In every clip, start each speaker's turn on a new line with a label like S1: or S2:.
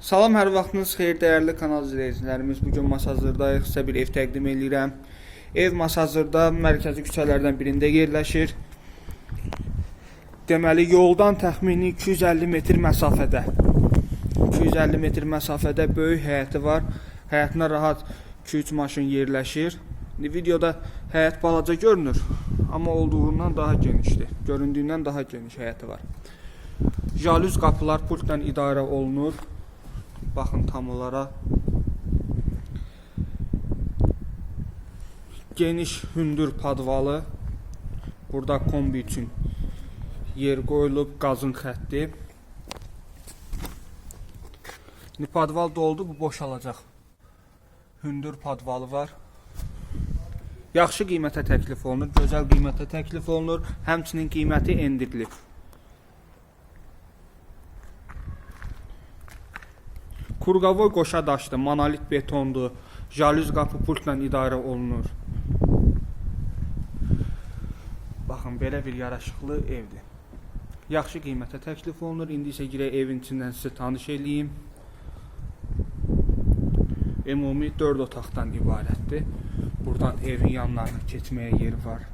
S1: Salam, hər vaxtınız xeyir dəyərli kanal izləyicilərimiz. Bu gün Masazırdayıq. Sizə bir ev təqdim edirəm. Ev Masazırda mərkəzi küçələrdən birində yerləşir. Deməli, yoldan təxmini 250 metr məsafədə. 250 metr məsafədə böyük həyəti var. Həyətinə rahat 2-3 maşın yerləşir. Videoda həyət balaca görünür, amma olduğundan daha genişdir. Göründüyündən daha geniş həyəti var. Jalüz qapılar pultla idarə olunur. Baxın tam olaraq. Geniş hündür padvalı. Burada kombi üçün yer qoyulub, qazın xətti. Padval doldu, bu boşalacaq. Hündür padvalı var. Yaxşı qiymətə təklif olunur, gözəl qiymətə təklif olunur. Həmçinin qiyməti endirilib. Kurqavoy qoşa daşdır, monolit betondur. Jalüz qapı pultla idarə olunur. Baxın, belə bir yaraşıqlı evdir. Yaxşı qiymətə təklif olunur. İndi isə girək evin içindən sizə tanış eləyim. Ümumi 4 otaqdan ibarətdir. Buradan evin yanlarına keçməyə yer var.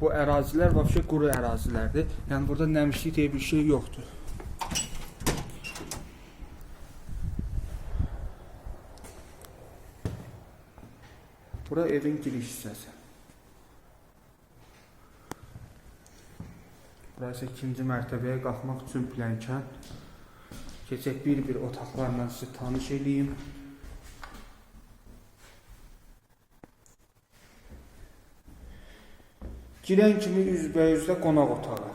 S1: Bu ərazilər vəbşə quru ərazilərdir. Yəni burada nəmişlik deyə bir şey yoxdur. Bura evin giriş hissəsi. Burası ikinci mərtəbəyə qalxmaq üçün plənkən. Keçək bir-bir otaqlarla sizi tanış edeyim. Girən kimi üzbəyüzdə qonaq otağı.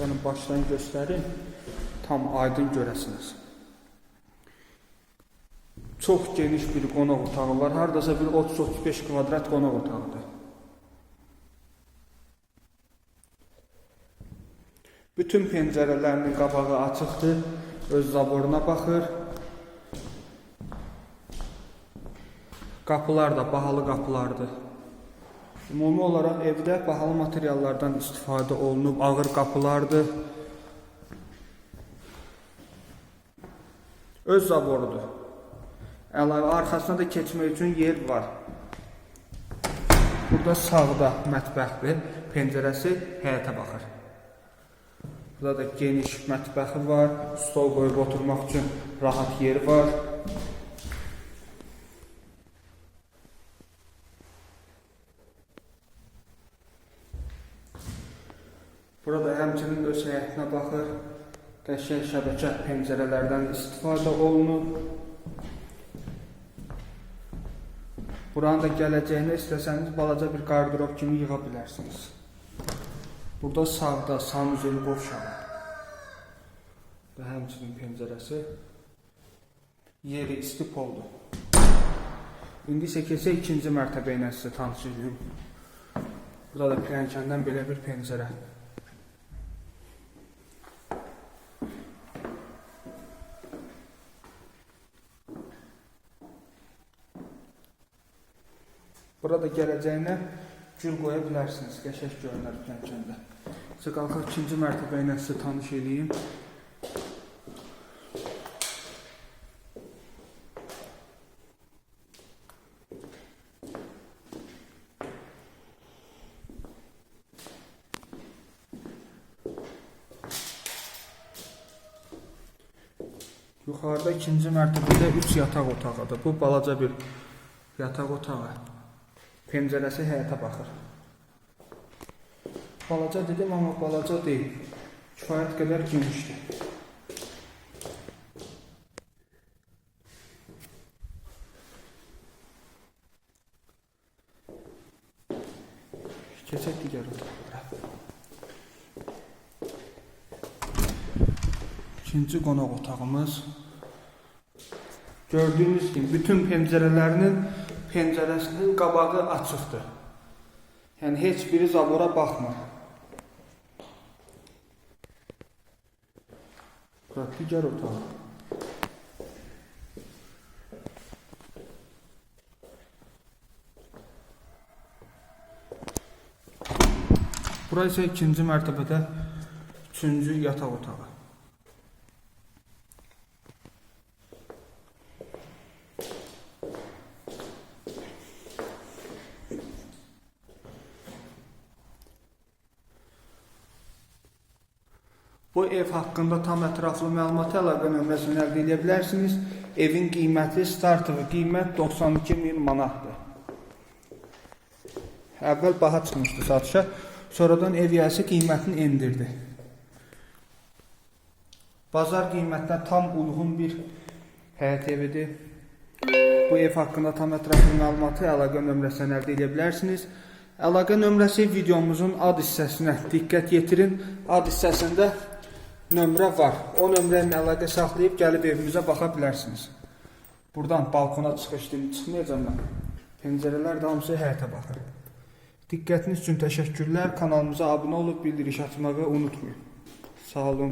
S1: Gəlin başdan göstərim, tam aydın görəsiniz. Çox geniş bir qonaq otağı var. Hardasa bir 30-35 kvadrat qonaq otağıdır. Bütün pəncərələrinin qabağı açıqdır. Öz zaboruna baxır. Qapılar da bahalı qapılardır. Ümumi olaraq evdə bahalı materiallardan istifadə olunub, ağır qapılardır. Öz zaborudur. Əlavə arxasına da keçmək üçün yer var. Burada sağda mətbəxdir, pəncərəsi həyətə baxır. Burada da geniş mətbəxi var, stol qoyub oturmaq üçün rahat yer var. Burada həmçinin öz həyətinə baxır. Qəşəng şəbəkə pəncərələrdən istifadə olunub. Buranın da gələcəyini istəsəniz balaca bir qardırop kimi yığa bilərsiniz. Burada sağda sanuzeli qovşağı və həmçinin pəncərəsi yeri isti poldur. İndi isə ikinci mərtəbə ilə sizə tanış edeyim. Burada da plənkəndən belə bir pəncərə. Burada gələcəyinə gül qoya bilərsiniz. Qəşəng görünər pəncərədə. Sizə ikinci mərtəbə ilə sizə tanış edeyim. Yuxarıda ikinci mərtəbədə 3 yataq otağıdır. Bu balaca bir yataq otağı. Pəncərəsi həyətə baxır. Balaca dedim, amma balaca deyil. Kifayət qədər genişdir. Keçək digər otaqlara. İkinci qonaq otağımız. Gördüyünüz kimi bütün pəncərələrinin pəncərəsinin qabağı açıqdır. Yəni heç biri zabora baxmır. Bura digər otaq. Bura isə ikinci mərtəbədə üçüncü yataq otağı. Bu ev haqqında tam ətraflı məlumatı əlaqə nömrəsindən əldə edə bilərsiniz. Evin qiyməti startı qiymət 92 min manatdır. Əvvəl baha çıxmışdı satışa, sonradan ev yiyəsi qiymətini endirdi. Bazar qiymətinə tam uyğun bir həyət evidir. Bu ev haqqında tam ətraflı məlumatı əlaqə nömrəsindən əldə edə bilərsiniz. Əlaqə nömrəsi videomuzun ad hissəsinə diqqət yetirin. Ad hissəsində nömrə var. O nömrə ilə əlaqə saxlayıb gəlib evimizə baxa bilərsiniz. Buradan balkona çıxış deyil, çıxmayacağam mən. Pəncərələr də hamısı həyətə baxır. Diqqətiniz üçün təşəkkürlər. Kanalımıza abunə olub bildiriş açmağı unutmayın. Sağ olun.